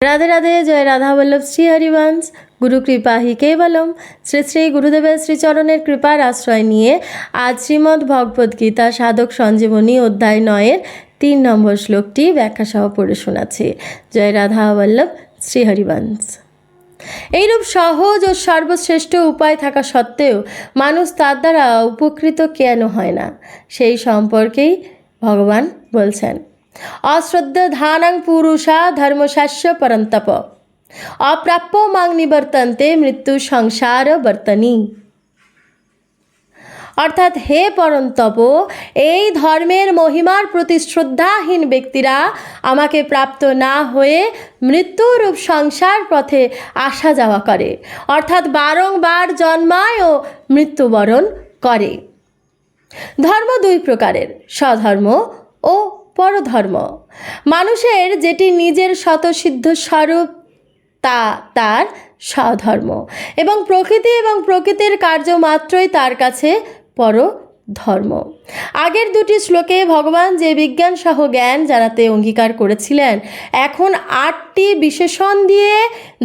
রাধে রাধে, জয় রাধা বল্লভ শ্রী হরিবংশ। গুরু কৃপা হি কেবলম শ্রী শ্রী গুরুদেবের শ্রীচরণের কৃপার আশ্রয় নিয়ে আজ শ্রীমদ্ ভগবদ্ গীতা সাধক সঞ্জীবনী অধ্যায় নয়ের তিন নম্বর শ্লোকটি ব্যাখ্যা সহ পড়ে শোনাচ্ছি। জয় রাধা বল্লভ শ্রী হরিবংশ। এইরূপ সহজ ও সর্বশ্রেষ্ঠ উপায় থাকা সত্ত্বেও মানুষ তার দ্বারা উপকৃত কেন হয় না? সেই সম্পর্কেই ভগবান বলছেন। অশ্রদ্ধ ধানাং পুরুষা ধর্মশাস্য পরন্তপ। অপ্রাপ্য মাং নিবর্তন্তে মৃত্যু সংসার বর্তনী। অর্থাৎ হে পরন্তপ, এই ধর্মের মহিমার প্রতি শ্রদ্ধাহীন ব্যক্তিরা আমাকে প্রাপ্ত না হয়ে মৃত্যুরূপ সংসার পথে আসা যাওয়া করে। অর্থাৎ বারংবার জন্মায় ও মৃত্যুবরণ করে। ধর্ম দুই প্রকারের, স্বধর্ম ও পরধর্ম। মানুষের যেটি নিজের স্বতসিদ্ধ স্বরূপ, তা তার স্বধর্ম। এবং প্রকৃতি এবং প্রকৃতির কার্য মাত্রই তার কাছে পর ধর্ম আগের দুটি শ্লোকে ভগবান যে বিজ্ঞান সহ জ্ঞান জানাতে অঙ্গীকার করেছিলেন, এখন আটটি বিশেষণ দিয়ে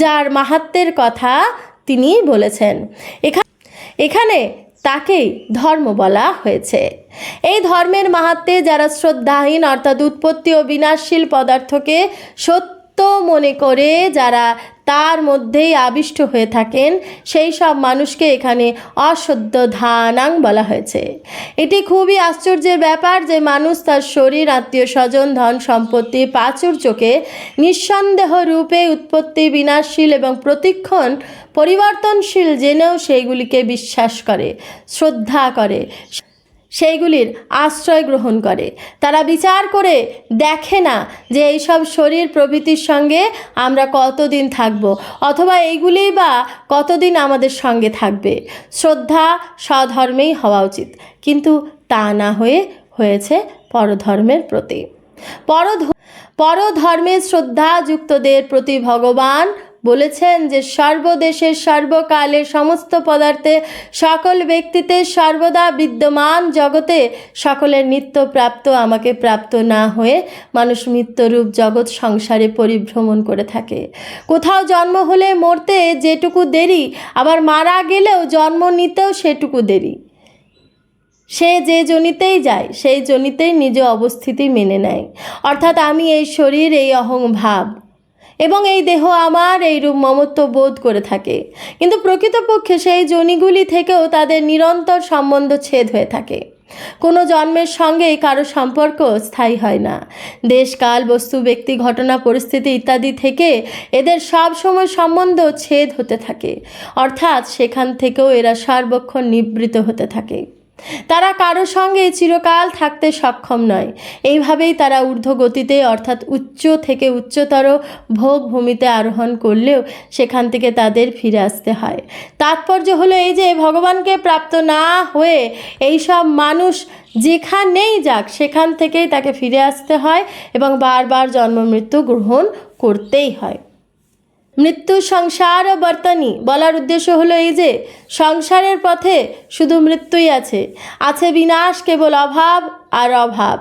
যার মাহাত্মের কথা তিনি বলেছেন। এখানে তাকেই ধর্ম বলা হয়েছে। এই ধর্মের মাহাত্মে যারা শ্রদ্ধাহীন, অর্থাৎ উৎপত্তি ও বিনাশশীল পদার্থকে সত্য মনে করে, যারা তার মধ্যেই আবিষ্ট হয়ে থাকেন। সেই সব মানুষকে এখানে অসদ্য ধানাং বলা হয়েছে। এটি খুবই আশ্চর্যের ব্যাপার যে মানুষ তার শরীর, আত্মীয় স্বজন, ধন সম্পত্তি প্রাচুর্যকে নিঃসন্দেহ রূপে উৎপত্তি, বিনাশশীল এবং প্রতিক্ষণ পরিবর্তনশীল জেনেও সেইগুলিকে বিশ্বাস করে, শ্রদ্ধা করে। সেইগুলির আশ্রয় গ্রহণ করে। তারা বিচার করে দেখে না যে এইসব শরীর প্রভৃতির সঙ্গে আমরা কতদিন থাকব, অথবা এইগুলিই বা কতদিন আমাদের সঙ্গে থাকবে। শ্রদ্ধা স্বধর্মেই হওয়া উচিত, কিন্তু তা না হয়ে হয়েছে পরধর্মের প্রতি। পরধ পরধর্মের শ্রদ্ধাযুক্তদের প্রতি ভগবান বলেছেন যে সর্বদেশের সর্বকালের সমস্ত পদার্থে সকল ব্যক্তিতে সর্বদা বিদ্যমান জগতে সকলের নিত্য প্রাপ্ত আমাকে প্রাপ্ত না হয়ে মানুষ মৃত্যুরূপ জগৎ সংসারে পরিভ্রমণ করে থাকে। কোথাও জন্ম হলে মরতে যেটুকু দেরি, আবার মারা গেলেও জন্ম নিতেও সেটুকু দেরি। সে যে জনিতেই যায়, সেই জনিতেই নিজ অবস্থিতি মেনে নেয়। অর্থাৎ আমি এই শরীর, এই অহংভাব এবং এই দেহ আমার এই রূপ মমত্ব বোধ করে থাকে। কিন্তু প্রকৃতপক্ষে সেই জনিগুলি থেকেও তাদের নিরন্তর সম্বন্ধ ছেদ হয়ে থাকে। কোনো জন্মের সঙ্গে কারও সম্পর্ক স্থায়ী হয় না। দেশ, কাল, বস্তু, ব্যক্তি, ঘটনা, পরিস্থিতি ইত্যাদি থেকে এদের সব সময় সম্বন্ধ ছেদ হতে থাকে। অর্থাৎ সেখান থেকেও এরা সার্বক্ষণ নিবৃত হতে থাকে। তারা কারও সঙ্গে চিরকাল থাকতে সক্ষম নয়। এইভাবেই তারা ঊর্ধ্বগতিতে, অর্থাৎ উচ্চ থেকে উচ্চতর ভোগ ভূমিতে আরোহণ করলেও সেখান থেকে তাদের ফিরে আসতে হয়। তাৎপর্য হলো এই যে, ভগবানকে প্রাপ্ত না হয়ে এই সব মানুষ যেখানেই যাক, সেখান থেকেই তাকে ফিরে আসতে হয় এবং বারবার জন্ম মৃত্যু গ্রহণ করতেই হয়। মৃত্যু, সংসার ও বর্তনী। বলার উদ্দেশ্য হলো এই যে, সংসারের পথে শুধু মৃত্যুই আছে। আছে বিনাশ, কেবল অভাব আর অভাব।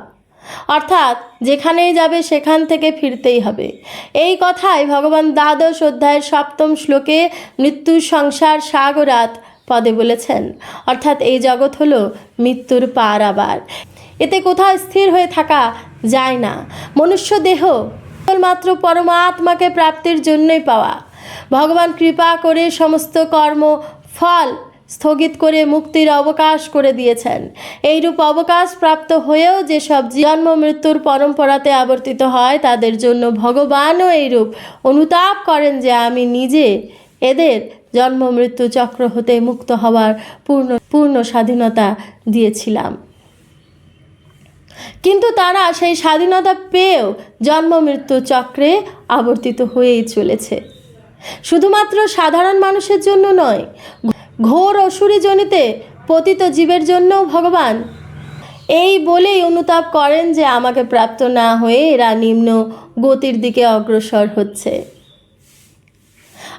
অর্থাৎ যেখানেই যাবে সেখান থেকে ফিরতেই হবে। এই কথাই ভগবান দ্বাদশ অধ্যায়ের সপ্তম শ্লোকে মৃত্যু, সংসার, সাগরাত পদে বলেছেন। অর্থাৎ এই জগৎ হলো মৃত্যুর পার আবার এতে কোথাও স্থির হয়ে থাকা যায় না। মনুষ্য দেহ কেবলমাত্র পরমাত্মাকে প্রাপ্তির জন্যই পাওয়া। ভগবান কৃপা করে সমস্ত কর্ম, ফল স্থগিত করে মুক্তির অবকাশ করে দিয়েছেন। এইরূপ অবকাশ প্রাপ্ত হয়েও যেসব জন্ম মৃত্যুর পরম্পরাতে আবর্তিত হয়, তাদের জন্য ভগবানও এইরূপ। অনুতাপ করেন যে আমি নিজে এদের জন্ম মৃত্যু চক্র হতে মুক্ত হওয়ার পূর্ণ পূর্ণ স্বাধীনতা দিয়েছিলাম। কিন্তু তারা সেই স্বাধীনতা পেয়েও জন্ম মৃত্যু চক্রে আবর্তিত হয়েই চলেছে। শুধুমাত্র সাধারণ মানুষের জন্য নয়, ঘোর অসুরি জনিতে পতিত জীবের জন্যও ভগবান এই বলেই অনুতাপ করেন যে আমাকে প্রাপ্ত না হয়ে এরা নিম্ন গতির দিকে অগ্রসর হচ্ছে।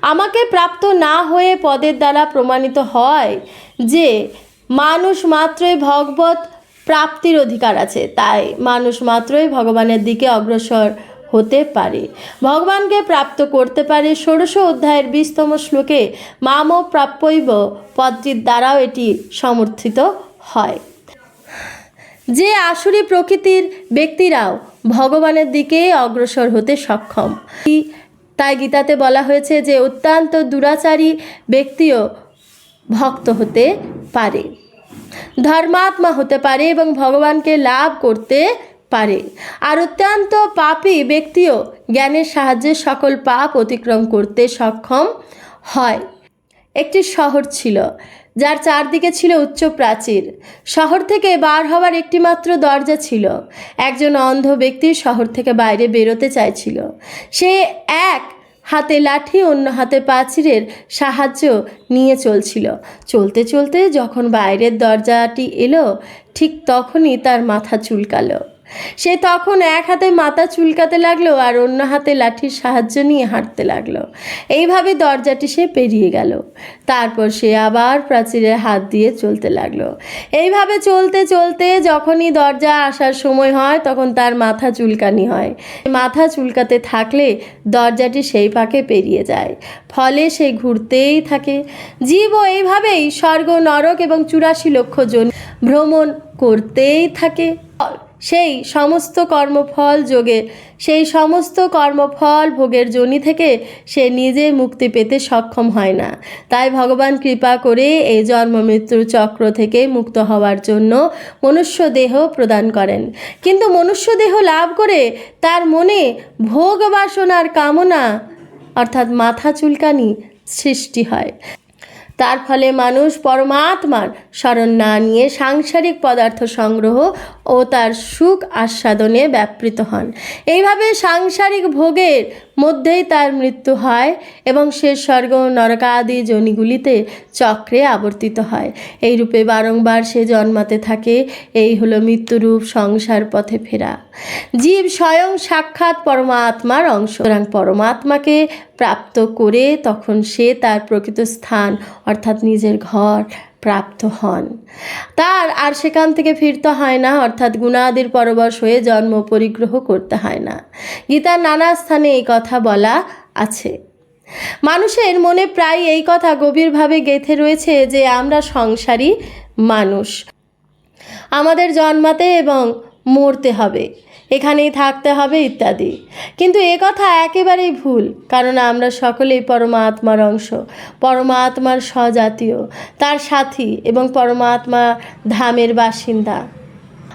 আমাকে প্রাপ্ত না হয়ে পদের দ্বারা প্রমাণিত হয় যে মানুষ মাত্রই ভগবত প্রাপ্তির অধিকার আছে, তাই মানুষ মাত্রই ভগবানের দিকে অগ্রসর হতে পারে। ভগবানকে প্রাপ্ত করতে পারে ষোড়শ অধ্যায়ের বিশতম শ্লোকে, মাম প্রাপ্যইব পদটির দ্বারাও এটি সমর্থিত হয়। যে আসুরি প্রকৃতির ব্যক্তিরাও ভগবানের দিকে অগ্রসর হতে সক্ষম। তাই গীতাতে বলা হয়েছে যে, অত্যন্ত দুরাচারী ব্যক্তিও ভক্ত হতে পারে। ধর্মাত্মা হতে পারে এবং ভগবানকে লাভ করতে পারে। আর অত্যন্ত পাপী ব্যক্তিও জ্ঞানের সাহায্যে সকল পাপ অতিক্রম করতে সক্ষম হয়। একটি শহর ছিল, যার চারদিকে ছিল উচ্চ প্রাচীর। শহর থেকে বার হওয়ার একটিমাত্র দরজা ছিল। একজন অন্ধ ব্যক্তি শহর থেকে বাইরে বেরোতে চাইছিল। সে এক হাতে লাঠি, অন্য হাতে পাচিরের সাহায্য নিয়ে চলছিল। চলতে চলতে যখন বাইরের দরজাটি এলো, ঠিক তখনই তার মাথা চুলকালো। সে তখন এক হাতে মাথা চুলকাতে লাগল আর অন্য হাতে লাঠির সাহায্য নিয়ে হাঁটতে লাগল। এইভাবে দরজাটি সে পেরিয়ে গেল। তারপর সে আবার প্রাচীরের হাত দিয়ে চলতে লাগল। এইভাবে চলতে চলতে যখনই দরজা আসার সময় হয়, তখন তার মাথা চুলকানি হয়। মাথা চুলকাতে থাকলে দরজাটি সেই পাকে পেরিয়ে যায়। ফলে সে ঘুরতেই থাকে। জীবও এইভাবেই স্বর্গ, নরক এবং চুরাশি লক্ষ জন ভ্রমণ করতেই থাকে। সেই সমস্ত কর্মফল যোগে, সেই সমস্ত কর্মফল ভোগের জনি থেকে সে নিজে মুক্তি পেতে সক্ষম হয় না। তাই ভগবান কৃপা করে এই জন্ম মৃত্যুর চক্র থেকে মুক্ত হওয়ার জন্য মনুষ্য দেহ প্রদান করেন। কিন্তু মনুষ্য দেহ লাভ করে তার মনে ভোগ বাসনার কামনা, অর্থাৎ মাথা চুলকানি সৃষ্টি হয়। তার ফলে মানুষ পরমাত্মার স্মরণ না নিয়ে সাংসারিক পদার্থ সংগ্রহ ও তার সুখ আস্বাদনে ব্যাপৃত হন। এইভাবে সাংসারিক ভোগের মধ্যেই তার মৃত্যু হয় এবং সে স্বর্গ নরকাদি জনিগুলিতে চক্রে আবর্তিত হয়। এই রূপে বারংবার সে জন্মাতে থাকে, এই হলো মৃত্যুরূপ সংসার পথে ফেরা। জীব স্বয়ং সাক্ষাৎ পরমাত্মার অংশ। পরমাত্মাকে প্রাপ্ত করে তখন সে তার প্রকৃত স্থান অর্থাৎ নিজের ঘর প্রাপ্ত হন। তার আর সেখান থেকে ফিরতে হয় না, অর্থাৎ গুণাদির পরবশ হয়ে জন্ম পরিগ্রহ করতে হয় না। গীতার নানা স্থানে এই কথা বলা আছে। মানুষের মনে প্রায় এই কথা গভীরভাবে গেঁথে রয়েছে যে, আমরা সংসারী মানুষ। আমাদের জন্মাতে এবং মরতে হবে। এখানেই থাকতে হবে ইত্যাদি। কিন্তু এ কথা একেবারেই ভুল, কারণ আমরা সকলেই পরমাত্মার অংশ, পরমাত্মার স্বজাতীয়, তার সাথী এবং পরমাত্মা ধামের বাসিন্দা।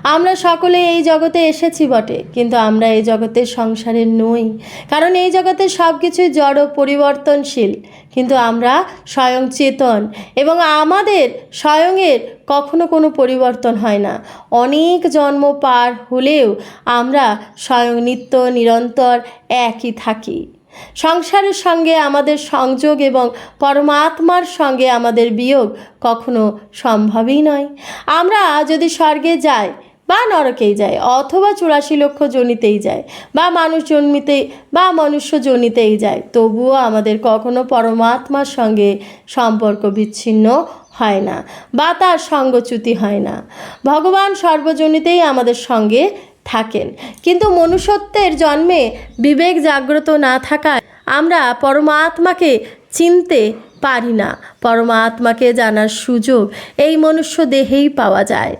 আমরা সকলে এই জগতে এসেছি বটে, কিন্তু আমরা এই জগতের সংসারের নই। কারণ এই জগতে সব কিছুই জড় পরিবর্তনশীল, কিন্তু আমরা স্বয়ং চেতন এবং আমাদের স্বয়ংয়ের কখনো কোনো পরিবর্তন হয় না। অনেক জন্ম পার হলেও আমরা স্বয়ং নিত্য, নিরন্তর একই থাকি। সংসারের সঙ্গে আমাদের সংযোগ এবং পরমাত্মার সঙ্গে আমাদের বিয়োগ কখনো সম্ভবই নয়। আমরা যদি স্বর্গে যাই বা নরকেই যায়, অথবা চুরাশি লক্ষ জনিতেই যায়, বা মানুষ জন্মিতেই বা মনুষ্য জনিতেই যায়, তবুও আমাদের কখনো পরমাত্মার সঙ্গে সম্পর্ক বিচ্ছিন্ন হয় না, বা তার সঙ্গচ্যুতি হয় না। ভগবান সর্বজনিতেই আমাদের সঙ্গে থাকেন, কিন্তু মনুষ্যত্বের জন্মে বিবেক জাগ্রত না থাকায় আমরা পরমাত্মাকে চিনতে পারি না, পরমাত্মাকে জানার সুযোগ এই মনুষ্য দেহেই পাওয়া যায়।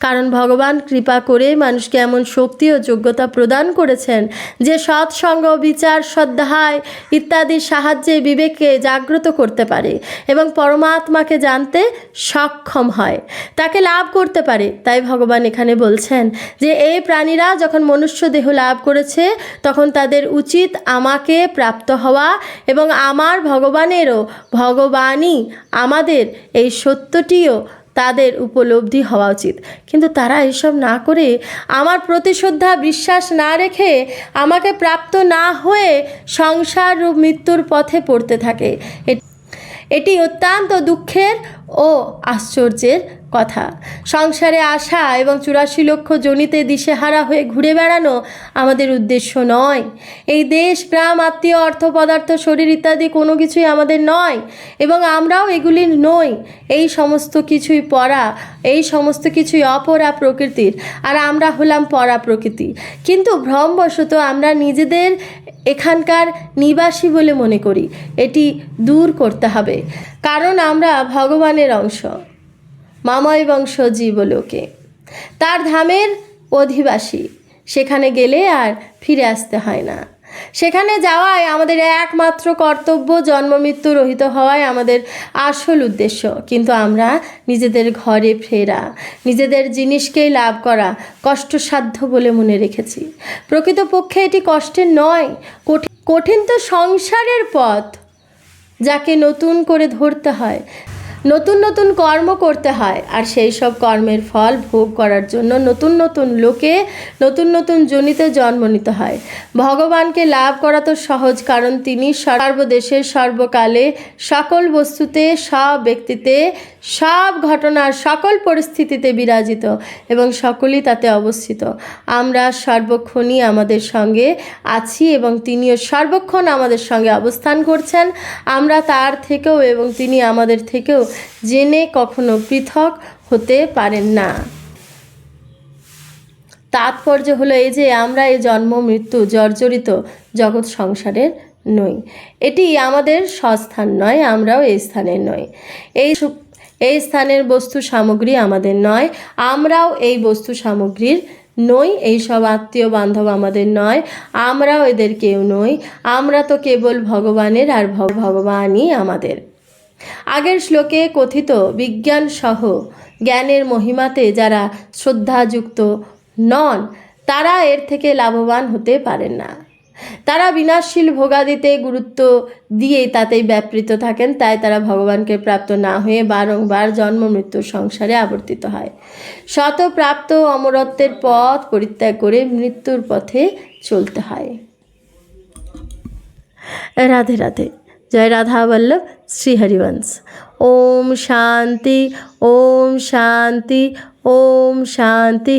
কারণ ভগবান কৃপা করে মানুষকে এমন শক্তি ও যোগ্যতা প্রদান করেছেন যে সৎসঙ্গ, বিচার, সদ্ধায় ইত্যাদির সাহায্যে বিবেককে জাগ্রত করতে পারে এবং পরমাত্মাকে জানতে সক্ষম হয়। তাকে লাভ করতে পারে। তাই ভগবান এখানে বলছেন যে, এই প্রাণীরা যখন মনুষ্য দেহ লাভ করেছে, তখন তাদের উচিত আমাকে প্রাপ্ত হওয়া এবং আমার ভগবানেরও ভগবানই আমাদের এই সত্যটিও তাদের উপলব্ধি হওয়া উচিত। কিন্তু তারা এসব না করে আমার প্রতিশ্রদ্ধা বিশ্বাস না রেখে আমাকে প্রাপ্ত না হয়ে সংসার ও মৃত্যুর পথে পড়তে থাকে। এটি অত্যন্ত দুঃখের ও আশ্চর্যের কথা। সংসারে আসা এবং চুরাশি লক্ষ জনিতে দিশেহারা হয়ে ঘুরে বেড়ানো আমাদের উদ্দেশ্য নয়। এই দেশ, গ্রাম, আত্মীয়, অর্থ পদার্থ, শরীর ইত্যাদি কোনো কিছুই আমাদের নয় এবং আমরাও এগুলির নই। এই সমস্ত কিছুই পরা, এই সমস্ত কিছুই অপরা প্রকৃতির। আর আমরা হলাম পরা প্রকৃতি। কিন্তু ভ্রমবশত আমরা নিজেদের এখানকার নিবাসী বলে মনে করি। এটি দূর করতে হবে। কারণ আমরা ভগবানের অংশ। মাময় বংশ জীবলোকে তার ধামের অধিবাসী। সেখানে গেলে আর ফিরে আসতে হয় না। সেখানে যাওয়ায় আমাদের একমাত্র কর্তব্য। জন্ম, মৃত্যু রহিত হওয়াই আমাদের আসল উদ্দেশ্য। কিন্তু আমরা নিজেদের ঘরে ফেরা, নিজেদের জিনিসকেই লাভ করা কষ্টসাধ্য বলে মনে রেখেছি। প্রকৃতপক্ষে এটি কষ্টের নয়, কঠিন কঠিন তো সংসারের পথ। যাকে নতুন করে ধরতে হয়। নতুন নতুন কর্ম করতে হয় আর সেই সব কর্মের ফল ভোগ করার জন্য নতুন নতুন লোকে নতুন নতুন জনিতে জন্ম নিতে হয়। ভগবানকে লাভ করা তো সহজ, কারণ তিনি সর্বদেশে সর্বকালে সকল বস্তুতে, সব ব্যক্তিতে, সব ঘটনার সকল পরিস্থিতিতে বিরাজিত এবং সকলেই তাতে অবস্থিত। আমরা সর্বক্ষণই আমাদের সঙ্গে আছি এবং তিনিও সর্বক্ষণ আমাদের সঙ্গে অবস্থান করছেন। আমরা তার থেকেও এবং তিনি আমাদের থেকেও জেনে কখনো পৃথক হতে পারেন না। তাৎপর্য হলো এই যে আমরা এই জন্ম, মৃত্যু, জর্জরিত জগৎ সংসারের নই। এটি আমাদের স্বস্থান নয়, আমরাও এই স্থানের নই। এই এই স্থানের বস্তু সামগ্রী আমাদের নয়, আমরাও এই বস্তু সামগ্রীর নই, এই সব আত্মীয় বান্ধব আমাদের নয়, আমরাও এদের কেউ নই, আমরা তো কেবল ভগবানের আর ভগবানই আমাদের। আগের শ্লোকে কথিত বিজ্ঞান সহ জ্ঞানের মহিমাতে যারা শ্রদ্ধাযুক্ত নন, তারা এর থেকে লাভবান হতে পারেন না। তারা বিনাশশীল ভোগাদিতে গুরুত্ব দিয়েই তাতেই ব্যাপৃত থাকেন, তাই তারা ভগবানকে প্রাপ্ত না হয়ে বারংবার জন্ম মৃত্যুর সংসারে আবর্তিত হয়। শতপ্রাপ্ত অমরত্বের পথ পরিত্যাগ করে মৃত্যুর পথে চলতে হয়। রাধে রাধে। জয় রাধা বল্লভ শ্রী হরিবংশ। ওম শান্তি ওম শান্তি ওম শান্তি।